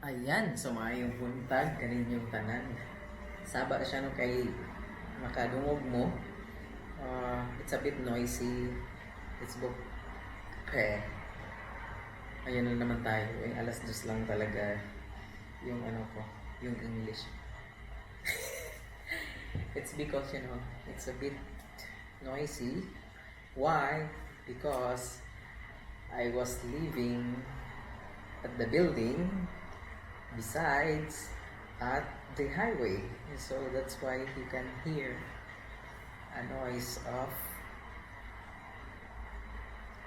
Ayan, so maayong buntag kaninyong tanan. Saba siya no kay makadungog mo. Uh, it's a bit noisy. It's book. Okay. Ayan na naman tayo. Eh, alas dos lang talaga yung ano ko, yung English. it's because, you know, it's a bit noisy. Why? Because I was living at the building besides at the highway. So that's why you can hear a noise of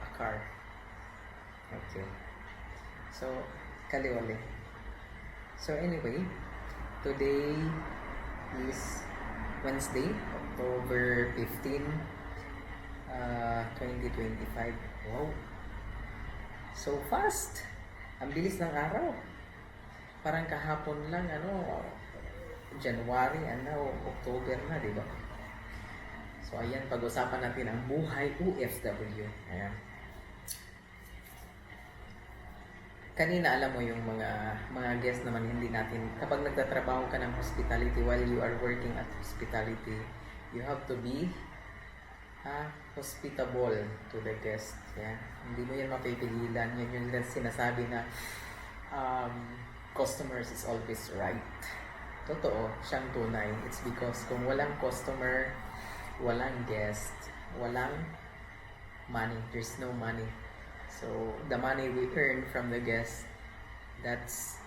a car. Okay. So, kaliwali. So anyway, today is Wednesday, October 15, uh, 2025. Wow! So fast! Ang bilis ng araw. Parang kahapon lang, ano, January, ano, October na, di ba? So, ayan, pag-usapan natin ang buhay OFW. Ayan. Kanina, alam mo yung mga mga guest naman, hindi natin, kapag nagtatrabaho ka ng hospitality while you are working at hospitality, you have to be ah, hospitable to the guest. Yeah. Hindi mo yan mapipigilan. Yan yung sinasabi na um, customers is always right. Totoo, siyang tunay. It's because kung walang customer, walang guest, walang money. There's no money. So, the money we earn from the guest, that's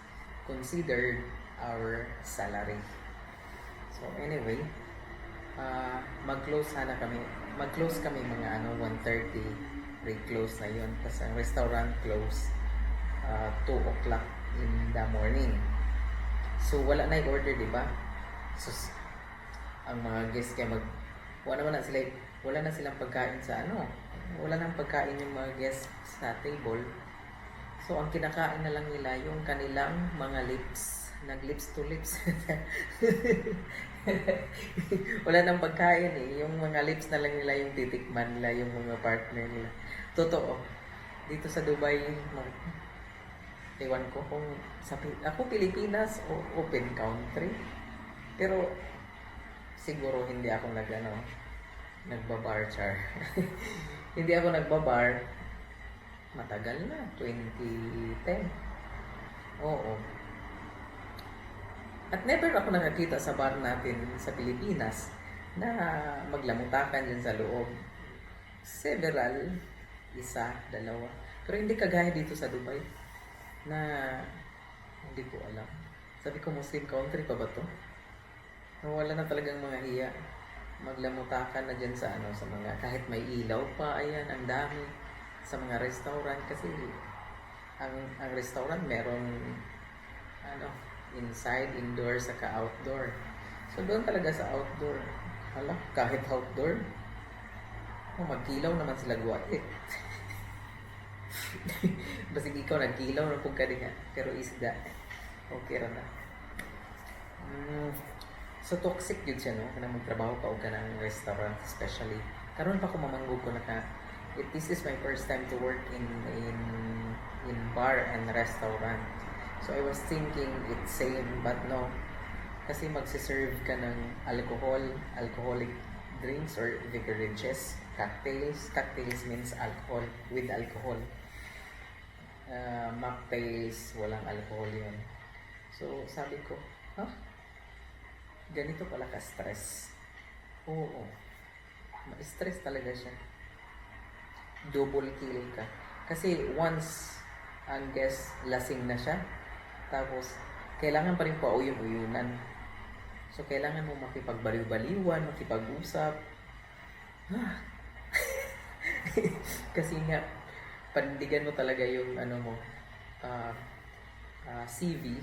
considered our salary. So, anyway, ah mag-close sana kami. Mag-close kami mga ano, 1.30. Pre-close na yun. Tapos ang restaurant close ah, 2 o'clock in the morning. So, wala na yung order, di ba? So, ang mga guests kaya mag... Wala naman na sila, wala na silang pagkain sa ano. Wala nang pagkain yung mga guests sa table. So, ang kinakain na lang nila yung kanilang mga lips. Nag-lips to lips. wala nang pagkain eh. Yung mga lips na lang nila yung titikman nila, yung mga partner nila. Totoo. Dito sa Dubai, ewan ko kung sa ako Pilipinas o open country. Pero siguro hindi ako nag ano, nagbabar char. hindi ako nagbabar matagal na 2010. Oo. At never ako nakakita sa bar natin sa Pilipinas na maglamutakan dyan sa loob. Several, isa, dalawa. Pero hindi kagaya dito sa Dubai na hindi ko alam. Sabi ko, Muslim country pa ba to? Na Wala na talagang mga hiya. Maglamutakan na dyan sa ano, sa mga, kahit may ilaw pa, ayan, ang dami. Sa mga restaurant kasi ang ang restaurant meron ano, inside, indoor, saka outdoor. So doon talaga sa outdoor. Hala, kahit outdoor, oh, magkilaw naman sila guwate. Basta ikaw nagkilaw na pag nga. Pero isda, okay ra na. Mm, so toxic yun siya, no? Kanang magtrabaho ka o ka ng restaurant, especially. Karon pa ko mamanggog ko na ka, it, this is my first time to work in in in bar and restaurant. So I was thinking it's same but no. Kasi magsiserve ka ng alcohol, alcoholic drinks or beverages, cocktails. Cocktails means alcohol, with alcohol. Uh, mocktails, walang alcohol yun. So sabi ko, huh? Ganito pala ka-stress. Oo. Ma-stress talaga siya double kill ka. Kasi once ang guest lasing na siya, tapos kailangan pa rin pauyong-uyunan. So kailangan mo makipagbaliw-baliwan, makipag-usap. Ah. Kasi nga, panindigan mo talaga yung ano mo, ah, ah, CV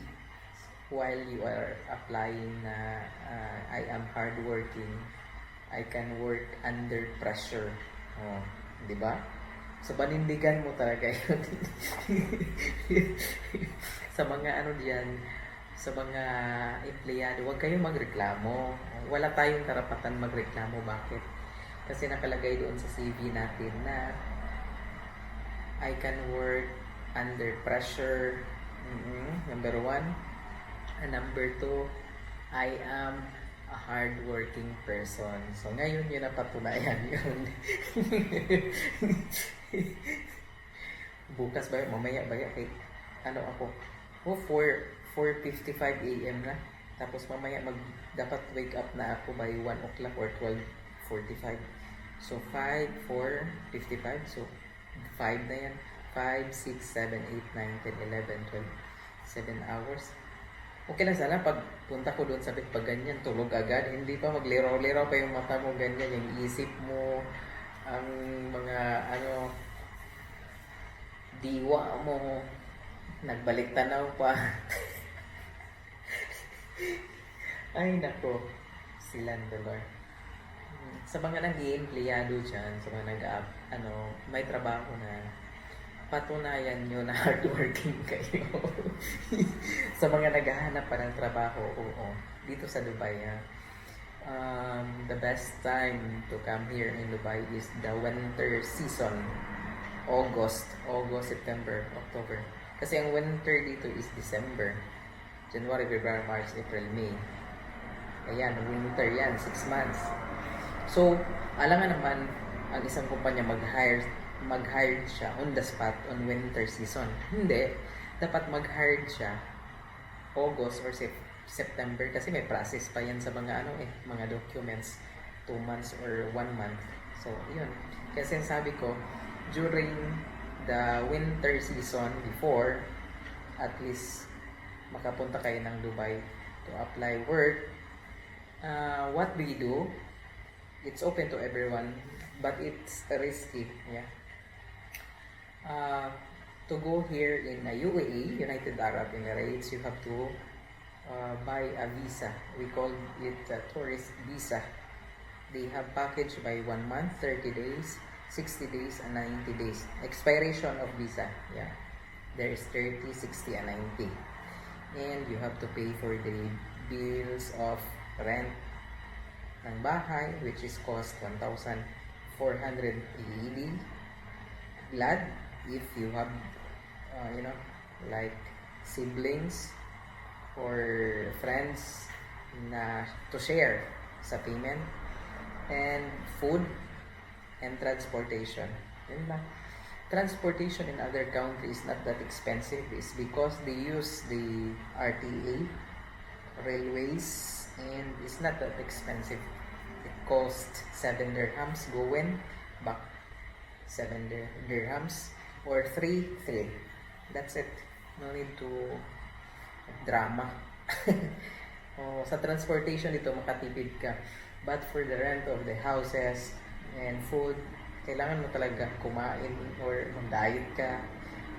while you are applying na ah, I am hardworking. I can work under pressure. Oh, 'di ba? So panindigan mo talaga 'yun. sa mga ano diyan, sa mga empleyado, huwag kayong magreklamo. Wala tayong karapatan magreklamo. Bakit? Kasi nakalagay doon sa CV natin na I can work under pressure. Mhm. number one. And number two, I am a hardworking person. So ngayon yun ang patunayan yun. Bukas ba, mamaya ba, kay, ano ako, oh, 4, 4.55 a.m. na. Tapos mamaya mag, dapat wake up na ako by 1 o'clock or 12.45. So 5, 4, 55. So 5 na yan. 5, 6, 7, 8, 9, 10, 11, 12, 7 hours. Okay lang sana pag punta ko doon sa pag ganyan, tulog agad. Hindi pa maglero-lero pa yung mata mo ganyan, yung isip mo, ang mga ano, diwa mo, nagbalik tanaw pa. Ay nako, sila dollar. Sa mga nag-i-empleyado dyan, sa mga nag ano, may trabaho na, patunayan nyo na hardworking kayo. sa mga naghahanap pa ng trabaho, oo. Dito sa Dubai, ha? Um, the best time to come here in Dubai is the winter season. August, August, September, October. Kasi ang winter dito is December. January, February, March, April, May. Ayan, winter yan, 6 months. So, alam nga naman, ang isang kumpanya mag-hire mag-hire siya on the spot on winter season. Hindi. Dapat mag-hire siya August or Sep- September kasi may process pa yan sa mga ano eh, mga documents 2 months or 1 month. So, yun. Kasi sabi ko, during the winter season before, at least makapunta kayo ng Dubai to apply work. Uh, what do you do? It's open to everyone, but it's risky. Yeah. Uh, to go here in uh, UAE, United Arab Emirates, you have to uh, buy a visa. We call it a tourist visa. They have package by one month, 30 days, 60 days, and 90 days. Expiration of visa. Yeah. There is 30, 60, and 90. And you have to pay for the bills of rent ng bahay, which is cost 1,480 glad if you have, uh, you know, like siblings or friends na to share sa payment and food and transportation. Transportation in other countries not that expensive. Is because they use the RTA railways and it's not that expensive. It cost 7 dirhams going back 7 dir- dirhams or 3 3 that's it. No need to drama. Oh, sa transportation dito makatipid ka. But for the rent of the houses and food kailangan mo talaga kumain or mag-diet ka.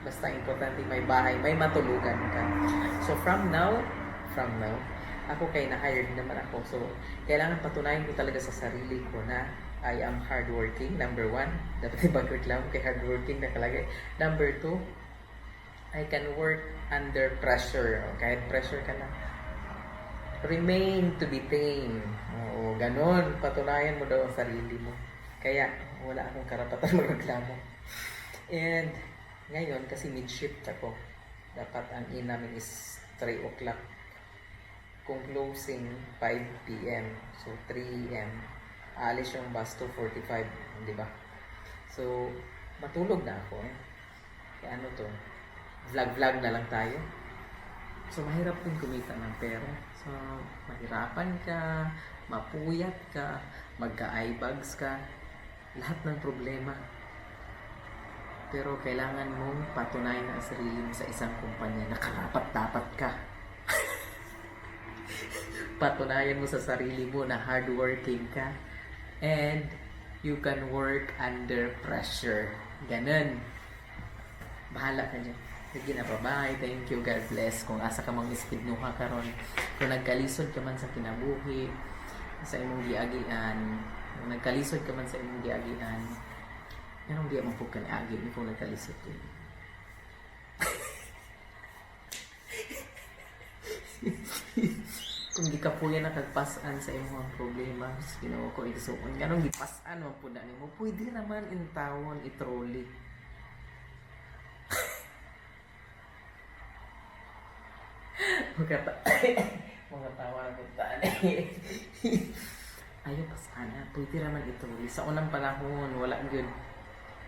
Basta importante may bahay may matulugan ka. So from now from now ako kay na-hired naman ako so kailangan patunayan ko talaga sa sarili ko na I am hardworking, number one. Dapat ibag-reklamo kay hardworking nakalagay. Number two, I can work under pressure. O, kahit pressure ka na. Remain to be tame. Oo, ganun. Patunayan mo daw ang sarili mo. Kaya, wala akong karapatan magreklamo. And, ngayon, kasi mid-shift ako. Dapat ang in namin is 3 o'clock. Kung closing, 5 p.m. So, 3 a.m aalis yung bus 2.45, di ba? So, matulog na ako eh. Kaya ano to, vlog-vlog na lang tayo. So, mahirap din kumita ng pera. So, mahirapan ka, mapuyat ka, magka-eye ka, lahat ng problema. Pero kailangan mong patunayan ang sarili mo sa isang kumpanya na karapat-dapat ka. Patunayan mo sa sarili mo na hardworking ka and you can work under pressure. Ganun. Bahala ka dyan. Sige na pa. Bye. Thank you. God bless. Kung asa ka mang iskidnuha ka ron. Kung nagkalisod ka man sa kinabuhi, sa imong giagian, kung nagkalisod ka man sa imong giagian, ganun di mo po ka agi kung nagkalisod ka. kung di ka po yan nakagpasan sa imong problema sa Ginoo ko igsuon. Ganong gipasan mo po na mo pwede naman in tawon itroli mga ta mga tawa na punta ayaw pa sana pwede raman ito sa unang panahon wala gyud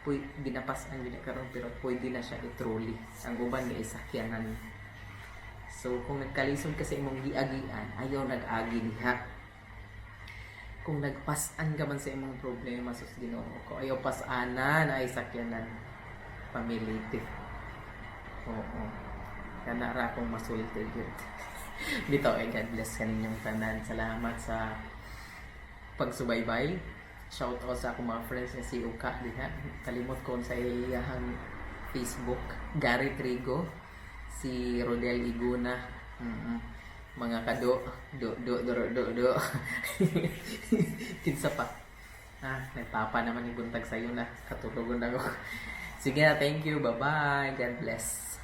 pwede ginapasan gyud karon pero pwede na siya i-trolley. Ang uban nga isakyanan so kung nagkalisod kasi imong giagian ayaw nag-agi diha. Kung nagpasan ka man sa imong problema sus Ginoo ko ayaw pasanan ay sakyanan. Pamiliti oo. Kana ra akong masulti gyud dito ay God bless kaninyong tanan. Salamat sa pagsubaybay. Shout out sa akong mga friends nga si Uka diha. Kalimot ko sa iyahang Facebook Gary Trigo si Rodel Iguna. Mm mga kado. Do do do do do. Kinsa pa. Ah nagpapa naman yung buntag sa'yo na. Katulogon ako. Sige na thank you. Bye bye God bless